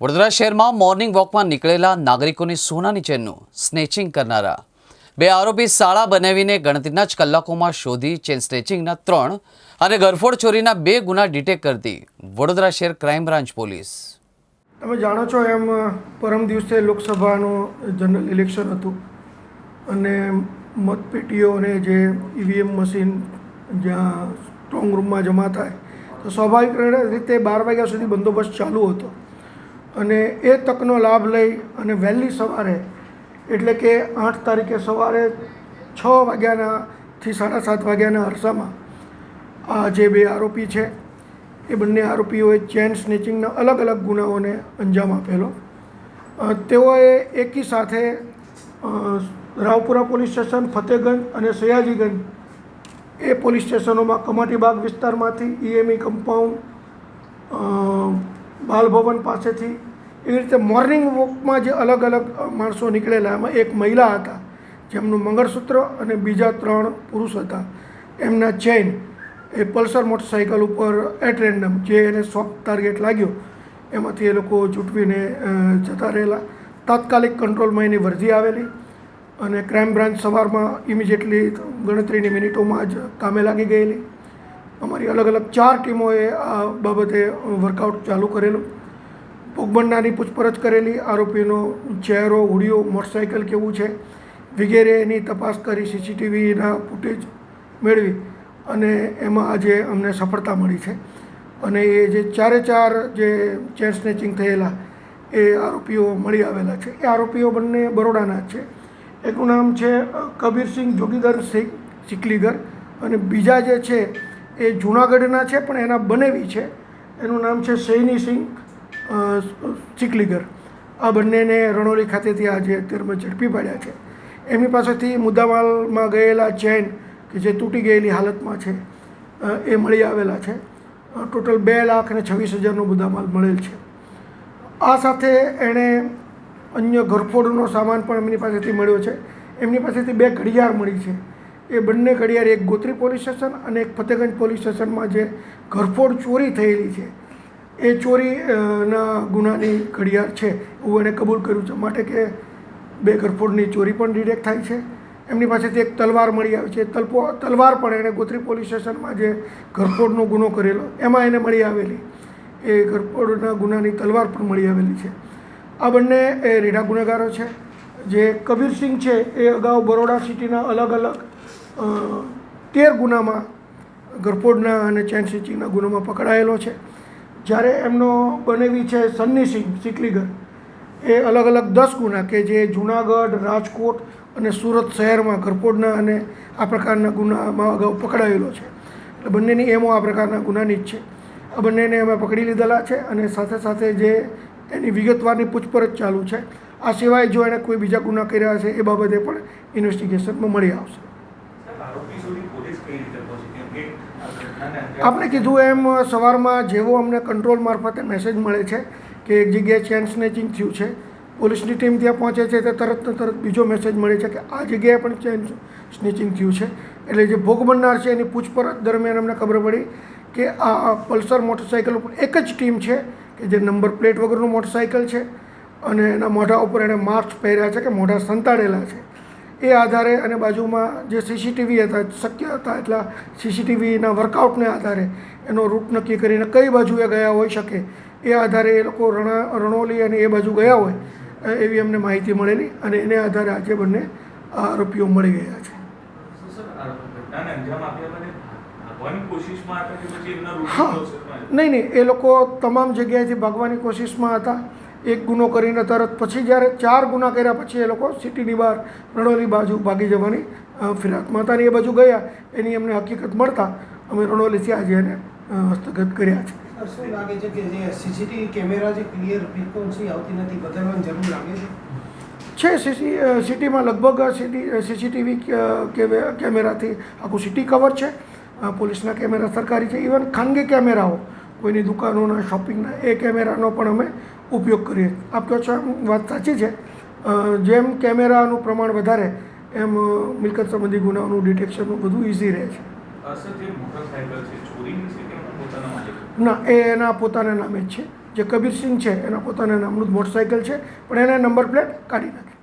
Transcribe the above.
વડોદરા શહેરમાં મોર્નિંગ વોકમાં નીકળેલા નાગરિકોની સોનાની ચેનનું સ્નેચિંગ કરનારા બે આરોપી શાળા બનાવીને ગણતરીના જ કલાકોમાં શોધી ચેન સ્નેચિંગના ત્રણ અને ગરફોડ ચોરીના બે ગુના ડિટેક્ટ કરતી વડોદરા શહેર ક્રાઇમ બ્રાન્ચ પોલીસ. તમે જાણો છો એમ, પરમ દિવસે લોકસભાનું જનરલ ઇલેક્શન હતું અને મતપેટીઓ અને જે ઈવીએમ મશીન જ્યાં સ્ટ્રોંગ રૂમમાં જમા થાય, તો સ્વાભાવિક રીતે બાર વાગ્યા સુધી બંદોબસ્ત ચાલુ હતો. અને એ તકનો લાભ લઈ અને વહેલી સવારે, એટલે કે આઠ તારીખે સવારે છ વાગ્યાનાથી સાડા સાત વાગ્યાના અરસામાં, આ જે બે આરોપી છે, એ બંને આરોપીઓએ ચેન સ્નેચિંગના અલગ અલગ ગુનાઓને અંજામ આપેલો. તેઓએ એકી સાથે રાવપુરા પોલીસ સ્ટેશન, ફતેગંજ અને સયાજીગંજ, એ પોલીસ સ્ટેશનોમાં કમાટીબાગ વિસ્તારમાંથી ઈએમઈ કમ્પાઉન્ડ બાલભવન પાસેથી એવી રીતે મોર્નિંગ વોકમાં જે અલગ અલગ માણસો નીકળેલા, એમાં એક મહિલા હતા. જેમનું મંગળસૂત્ર અને બીજા ત્રણ પુરુષ હતા. એમના ચેઇન એ પલ્સર મોટરસાઇકલ ઉપર એટ રેન્ડમ જે એને સોફ્ટ ટાર્ગેટ લાગ્યો. એમાંથી એ લોકો ચૂંટવીને જતા રહેલા. તાત્કાલિક કંટ્રોલમાં એની વર્ધી આવેલી અને ક્રાઇમ બ્રાન્ચ સવારમાં ઇમિજિએટલી ગણતરીની મિનિટોમાં જ કામે લાગી ગયેલી. અમારી અલગ અલગ ચાર ટીમોએ આ બાબતે વર્કઆઉટ ચાલુ કરેલું. ભોગબંડાની પૂછપરછ કરેલી, આરોપીનો ચહેરો હુડિયો મોટરસાઇકલ કેવું છે, વગેરેની તપાસ કરી, સીસીટીવીના ફૂટેજ મેળવી અને એમાં આજે અમને સફળતા મળી છે. અને એ જે ચારે ચાર જે ચેન સ્નેચિંગ થયેલા, એ આરોપીઓ મળી આવેલા છે. એ આરોપીઓ બંને બરોડાના છે. એકનું નામ છે, કબીરસિંહ જોગીધર સિંહ સિકલીગર અને બીજા જે છે એ જૂનાગઢના છે, પણ એના બનેવી છે. એનું નામ છે સૈની સિંહ ચિકલીગર આ બંનેને રણોલી ખાતેથી આજે અત્યારમાં ઝડપી પાડ્યા છે. એમની પાસેથી મુદ્દામાલમાં ગયેલા ચેન, કે જે તૂટી ગયેલી હાલતમાં છે એ મળી આવેલા છે. ટોટલ બે લાખ અને છવ્વીસ હજારનો મુદ્દામાલ મળેલ છે. આ સાથે એણે અન્ય ઘરફોડનો સામાન પણ એમની પાસેથી મળ્યો છે. એમની પાસેથી બે ઘડિયાળ મળી છે. એ બંને ઘડિયાળ એક ગોત્રી પોલીસ સ્ટેશન અને એક ફતેગંજ પોલીસ સ્ટેશનમાં જે ઘરફોડ ચોરી થયેલી છે. એ ચોરી ના ગુનાની ઘડિયાળ છે એવું એણે કબૂલ કર્યું છે. માટે કે બે ઘરફોડની ચોરી પણ ડિટેક્ટ થાય છે. એમની પાસેથી એક તલવાર મળી આવી છે. તલપો તલવાર પણ એણે ગોત્રી પોલીસ સ્ટેશનમાં જે ઘરફોડનો ગુનો કરેલો એમાં એને મળી આવેલી. એ ઘરફોડના ગુનાની તલવાર પણ મળી આવેલી છે. આ બંને એ રીઢા ગુનેગારો છે. જે કબીરસિંહ છે એ અગાઉ બરોડા સિટીના અલગ અલગ તેર ગુનામાં ગરફોડના અને ચેન સ્ટિચિંગના ગુનામાં પકડાયેલો છે. જ્યારે એમનો બનેવી છે સન્ની સિંહ, સિકલીગર, એ અલગ અલગ દસ ગુના કે જે જુનાગઢ, રાજકોટ અને સુરત શહેરમાં ગરફોડના અને આ પ્રકારના ગુનામાં અગાઉ પકડાયેલો છે. એટલે બંનેની એમો આ પ્રકારના ગુનાની જ છે. આ બંનેને અમે પકડી લીધેલા છે અને સાથે સાથે જે એની વિગતવારની પૂછપરછ ચાલુ છે. આ સિવાય જો એણે કોઈ બીજા ગુના કર્યા છે એ બાબતે પણ ઇન્વેસ્ટિગેશનમાં મળી આવશે આરોપી સુધી પોલીસ કઈ રીતે પહોંચી કેમ કે આ ઘટનાને અંજામ આપણે કીધું એમ, સવારમાં જેવો અમને કંટ્રોલ મારફતે મેસેજ મળે છે કે એક જગ્યાએ ચેન સ્નેચિંગ થયું છે. પોલીસની ટીમ ત્યાં પહોંચે છે તે તરત તરત બીજો મેસેજ મળે છે કે આ જગ્યાએ પણ ચેન સ્નેચિંગ થયું છે. એટલે જે ભોગ બનનાર છે એની પૂછપરછ દરમિયાન અમને ખબર પડી કે આ પલ્સર મોટરસાઇકલ ઉપર એક જ ટીમ છે કે જે નંબર પ્લેટ વગરનું મોટરસાઇકલ છે અને એના મોઢા ઉપર એણે માસ્ક પહેર્યા છે કે મોઢા સંતાડેલા છે. એ આધારે અને બાજુમાં જે સીસીટીવી હતા શક્ય હતા એટલા સીસીટીવીના વર્કઆઉટને આધારે એનો રૂટ નક્કી કરીને કઈ બાજુએ ગયા હોઈ શકે એ આધારે એ લોકો રણા રણોલી અને એ બાજુ ગયા હોય એવી અમને માહિતી મળેલી અને એને આધારે આજે બંને આરોપીઓ મળી ગયા છે. એ હા. નહીં નહીં એ લોકો તમામ જગ્યાએથી ભાગવાની કોશિશમાં હતા. એક ગુનો કરીને તરત પછી જ્યારે ચાર ગુના કર્યા પછી એ લોકો સિટીની બહાર રણોલી બાજુ ભાગી જવાની ફિરાક માતાની એ બાજુ ગયા. એની અમને હકીકત મળતા અમે રણોલીથી આજે એને હસ્તગત કર્યા છે. શું લાગે છે કે જે સીસીટીવી કેમેરા જે ક્લિયર ફ્રીક્વન્સી આવતી નથી? બદલવાની જરૂર લાગે છે? છે સીસી સિટીમાં લગભગ સિટી સીસીટીવી કેમેરાથી આખું સિટી કવર છે. પોલીસના કેમેરા સરકારી છે. ઇવન ખાનગી કેમેરાઓ કોઈની દુકાનોના શોપિંગના એ કેમેરાનો પણ અમે ઉપયોગ કરીએ. આપ કહો છો વાત સાચી છે. જેમ કેમેરાનું પ્રમાણ વધારે એમ મિલકત સંબંધી ગુનાઓનું ડિટેક્શનનું બધું ઇઝી રહે છે. મોટરસાયકલ ના એ એના પોતાના નામે જ છે. જે કબીરસિંહ છે એના પોતાના નામનું જ મોટરસાઇકલ છે પણ એને નંબર પ્લેટ કાઢી નાખી.